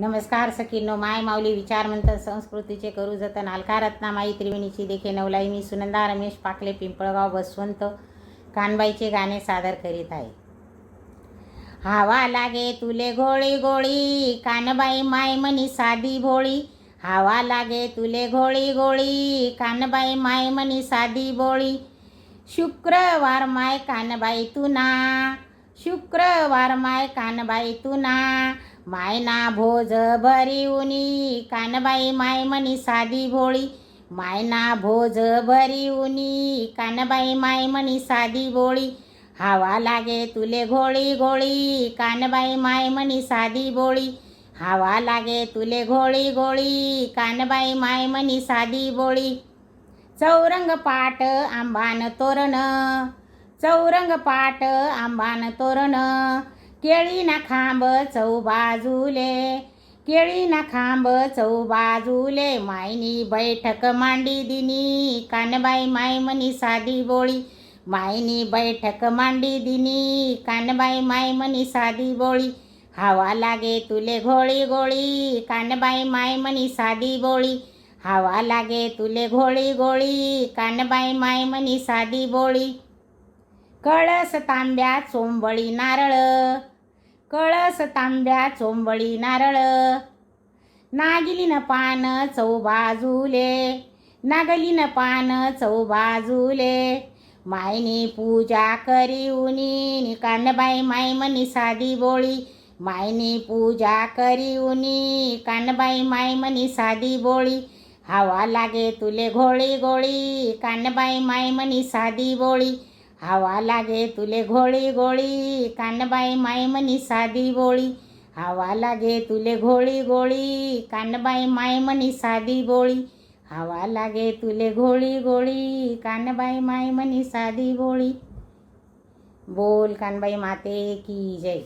नमस्कार सखीनो माय माऊली विचार संस्कृतीचे करू जतन अलकारत्ना माई त्रिवेणीची देखे नवलाई मी सुनंदा रमेश पाकले पिंपळगाव बसवंत कानबाईचे गाणे सादर करीत आहे. हवा लागे तुले घोळी गोळी कानबाई माय मनी साधी भोळी. हवा लागे तुले घोळी गोळी कानबाई माय मनी साधी बोळी शुक्रवार माय कानबाई तुना शुक्रवार माय कानबाई तुना मायना भोज भरी उनी कानबाई माय मनी साधी भोळी. मायना भोज भरी उनी कानबाई माय मनी साधी बोळी हवा लागे तुले घोळी घोळी कानबाई माय मनी साधी बोळी हवा लागे तुले घोळी गोळी कानबाई माय मनी साधी बोळी चौरंग पाट आंबान तोरण चौरंग पाट आंबान तोरण केळी ना खांब चौ बाजूले केळी ना खांब चौ बाजूले. मायनी बैठक मांडी दिनी कानबाई माय मनी साधी बोळी. मायनी बैठक मांडी दिनी कानबाई माय मनी साधी बोळी. हवा लागे तुले घोळी गोळी कानबाई माय मनी साधी बोळी. हवा लागे तुले घोळी गोळी कानबाई माय मनी साधी बोळी. कळस तांब्या चोंबळी नारळ कळस तांब्या चोंबळी नारळ. नागिलीन पान चौ बाजूले नागलीन पान चौ बाजूले. मायनी पूजा करी उनी कानबाई माय मनी साधी बोळी. मायनी पूजा करी उनी कानबाई माय मनी साधी बोळी. हवा लागे तुले घोळी गोळी कानबाई माय मनी साधी बोळी. हवा लागे तुले घोळी गोळी कानबाई माय मनी साधी बोळी. हवा लागे तुले घोळी गोळी कानबाई माय मनी साधी बोळी. हवा लागे तुले घोळी गोळी कानबाई माय मनी साधी बोळी. बोल कानबाई माते की जय.